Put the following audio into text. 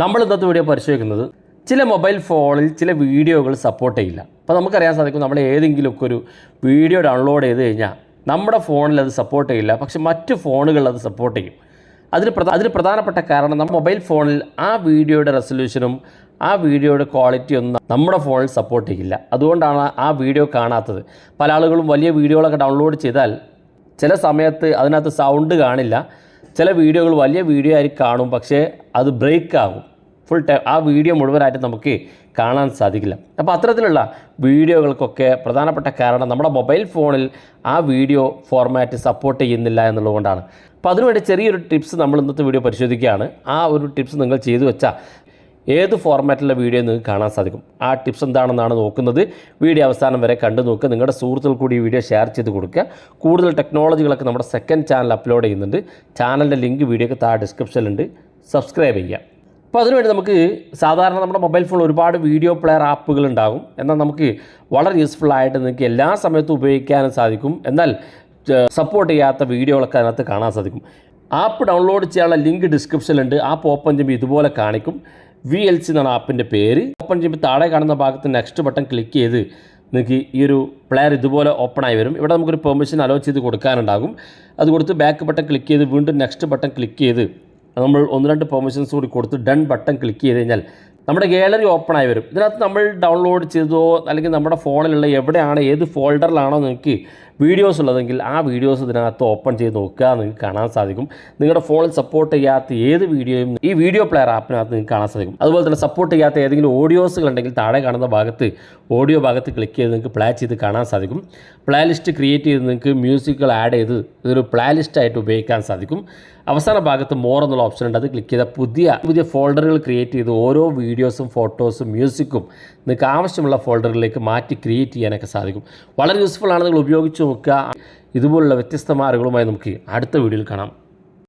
നമ്മൾ ഇന്നത്തെ വീഡിയോ പരിശോധിക്കുന്നത് ചില മൊബൈൽ ഫോണിൽ ചില വീഡിയോകൾ സപ്പോർട്ട് ചെയ്യില്ല. അപ്പോൾ നമുക്കറിയാൻ സാധിക്കും നമ്മൾ ഏതെങ്കിലുമൊക്കെ ഒരു വീഡിയോ ഡൗൺലോഡ് ചെയ്ത് കഴിഞ്ഞാൽ നമ്മുടെ ഫോണിൽ അത് സപ്പോർട്ട് ചെയ്യില്ല. പക്ഷേ മറ്റ് ഫോണുകളിൽ അത് സപ്പോർട്ട് ചെയ്യും. അതിന് പ്രധാന അതിന് പ്രധാനപ്പെട്ട കാരണം നമ്മുടെ മൊബൈൽ ഫോണിൽ ആ വീഡിയോയുടെ റെസൊല്യൂഷനും ആ വീഡിയോയുടെ ക്വാളിറ്റി ഒന്നും നമ്മുടെ ഫോണിൽ സപ്പോർട്ട് ചെയ്യില്ല. അതുകൊണ്ടാണ് ആ വീഡിയോ കാണാത്തത്. പല ആളുകളും വലിയ വീഡിയോകളൊക്കെ ഡൗൺലോഡ് ചെയ്താൽ ചില സമയത്ത് അതിനകത്ത് സൗണ്ട് കാണില്ല. ചില വീഡിയോകൾ വലിയ വീഡിയോ ആയി കാണും പക്ഷേ അത് ബ്രേക്ക് ആകും. ഫുൾ ടൈം ആ വീഡിയോ മുഴുവനായിട്ട് നമുക്ക് കാണാൻ സാധിക്കില്ല. അപ്പോൾ അത്തരത്തിലുള്ള വീഡിയോകൾക്കൊക്കെ പ്രധാനപ്പെട്ട കാരണം നമ്മുടെ മൊബൈൽ ഫോണിൽ ആ വീഡിയോ ഫോർമാറ്റ് സപ്പോർട്ട് ചെയ്യുന്നില്ല എന്നുള്ളതുകൊണ്ടാണ്. അപ്പോൾ അതിനുവേണ്ടി ചെറിയൊരു ടിപ്സ് നമ്മൾ ഇന്നത്തെ വീഡിയോ പരിശോധിക്കുകയാണ്. ആ ഒരു ടിപ്സ് നിങ്ങൾ ചെയ്തു വെച്ചാൽ ഏത് ഫോർമാറ്റിലുള്ള വീഡിയോ നിങ്ങൾക്ക് കാണാൻ സാധിക്കും? ആ ടിപ്സ് എന്താണെന്നാണ് നോക്കുന്നത്. വീഡിയോ അവസാനം വരെ കണ്ടു നോക്കുക നിങ്ങളുടെ സുഹൃത്തുക്കൾ കൂടി ഈ വീഡിയോ ഷെയർ ചെയ്ത് കൊടുക്കുക. കൂടുതൽ ടെക്നോളജികളൊക്കെ നമ്മുടെ സെക്കൻഡ് ചാനൽ അപ്ലോഡ് ചെയ്യുന്നുണ്ട്. ചാനലിന്റെ ലിങ്ക് വീഡിയോക്ക് താഴെ ഡിസ്ക്രിപ്ഷനിലുണ്ട് സബ്സ്ക്രൈബ് ചെയ്യുക. അപ്പോൾ അതിനുവേണ്ടി നമുക്ക് സാധാരണ നമ്മുടെ മൊബൈൽ ഫോണിൽ ഒരുപാട് വീഡിയോ പ്ലെയർ ആപ്പുകൾ ഉണ്ടാകും. എന്നാൽ നമുക്ക് വളരെ യൂസ്ഫുൾ ആയിട്ട് നിങ്ങൾക്ക് എല്ലാ സമയത്തും ഉപയോഗിക്കാനും സാധിക്കും. എന്നാൽ സപ്പോർട്ട് ചെയ്യാത്ത വീഡിയോകളൊക്കെ അതിനകത്ത് കാണാൻ സാധിക്കും. ആപ്പ് ഡൗൺലോഡ് ചെയ്യാനുള്ള ലിങ്ക് ഡിസ്ക്രിപ്ഷനിലുണ്ട് ആപ്പ് ഓപ്പൺ ചെയ്യുമ്പോൾ ഇതുപോലെ കാണിക്കും. വി എൽ സി എന്നാണ് ആപ്പിന്റെ പേര്. ഓപ്പൺ ചെയ്യുമ്പോൾ താഴെ കാണുന്ന ഭാഗത്ത് നെക്സ്റ്റ് ബട്ടൺ ക്ലിക്ക് ചെയ്ത് നിങ്ങൾക്ക് ഈ ഒരു പ്ലെയർ ഇതുപോലെ ഓപ്പൺ ആയി വരും. ഇവിടെ നമുക്കൊരു പെർമിഷൻ അലോ ചെയ്ത് കൊടുക്കാനുണ്ടാകും. അത് കൊടുത്ത് ബാക്ക് ബട്ടൺ ക്ലിക്ക് ചെയ്ത് വീണ്ടും നെക്സ്റ്റ് ബട്ടൺ ക്ലിക്ക് ചെയ്ത് നമ്മൾ ഒന്ന് രണ്ട് പെർമിഷൻസ് കൂടി കൊടുത്ത് ഡൺ ബട്ടൺ ക്ലിക്ക് ചെയ്ത് കഴിഞ്ഞാൽ നമ്മുടെ ഗാലറി ഓപ്പൺ ആയി വരും. ഇതിനകത്ത് നമ്മൾ ഡൗൺലോഡ് ചെയ്തോ അല്ലെങ്കിൽ നമ്മുടെ ഫോണിലുള്ള എവിടെയാണ് ഏത് ഫോൾഡറിലാണോ നിങ്ങൾക്ക് വീഡിയോസ് ഉള്ളതെങ്കിൽ ആ വീഡിയോസ് ഇതിനകത്ത് ഓപ്പൺ ചെയ്ത് നോക്കുക നിങ്ങൾക്ക് കാണാൻ സാധിക്കും. നിങ്ങളുടെ ഫോണിൽ സപ്പോർട്ട് ചെയ്യാത്ത ഏത് വീഡിയോയും ഈ വീഡിയോ പ്ലെയർ ആപ്പിനകത്ത് നിങ്ങൾക്ക് കാണാൻ സാധിക്കും. അതുപോലെ തന്നെ സപ്പോർട്ട് ചെയ്യാത്ത ഏതെങ്കിലും ഓഡിയോസുകൾ ഉണ്ടെങ്കിൽ താഴെ കാണുന്ന ഭാഗത്ത് ഓഡിയോ ഭാഗത്ത് ക്ലിക്ക് ചെയ്ത് നിങ്ങൾക്ക് പ്ലേ ചെയ്ത് കാണാൻ സാധിക്കും. പ്ലേ ലിസ്റ്റ് ക്രിയേറ്റ് ചെയ്ത് നിങ്ങൾക്ക് മ്യൂസിക്കുകൾ ആഡ് ചെയ്ത് ഇതൊരു പ്ലേ ലിസ്റ്റായിട്ട് ഉപയോഗിക്കാൻ സാധിക്കും. അവസാന ഭാഗത്ത് മോർ എന്നുള്ള ഓപ്ഷൻ ഉണ്ട്. അത് ക്ലിക്ക് ചെയ്താൽ പുതിയ പുതിയ ഫോൾഡറുകൾ ക്രിയേറ്റ് ചെയ്ത് ഓരോ വീഡിയോസും ഫോട്ടോസും മ്യൂസിക്കും നിങ്ങൾക്ക് ആവശ്യമുള്ള ഫോൾഡറിലേക്ക് മാറ്റി ക്രിയേറ്റ് ചെയ്യാനൊക്കെ സാധിക്കും. വളരെ യൂസ്ഫുൾ ആണ്. നിങ്ങൾ ഉപയോഗിച്ച് നോക്കുക. ഇതുപോലുള്ള വ്യത്യസ്തമായ അറിവുകളുമായി നമുക്ക് അടുത്ത വീഡിയോയിൽ കാണാം.